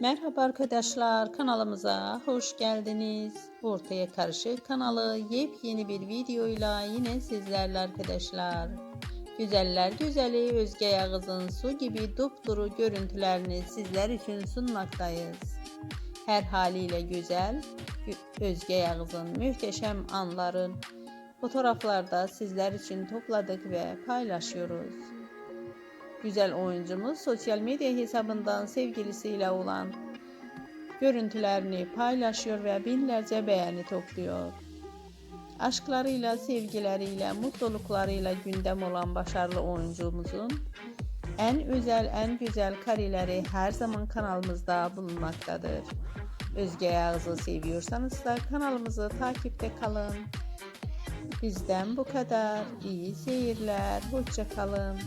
Merhaba arkadaşlar kanalımıza hoş geldiniz. Ortaya Karışık kanalı yepyeni bir videoyla yine sizlerle arkadaşlar. Güzeller güzeli Özge Yağız'ın su gibi dupduru görüntülerini sizler için sunmaktayız. Her haliyle güzel Özge Yağız'ın muhteşem anların fotoğraflarda sizler için topladık ve paylaşıyoruz. Güzel oyuncumuz sosyal medya hesabından sevgilisiyle olan görüntülerini paylaşıyor ve binlerce beğeni topluyor. Aşklarıyla, sevgileriyle, mutluluklarıyla gündem olan başarılı oyuncumuzun en özel, en güzel kareleri her zaman kanalımızda bulunmaktadır. Özge Yağız'ı seviyorsanız da kanalımızı takipte kalın. Bizden bu kadar. İyi seyirler. Hoşça kalın.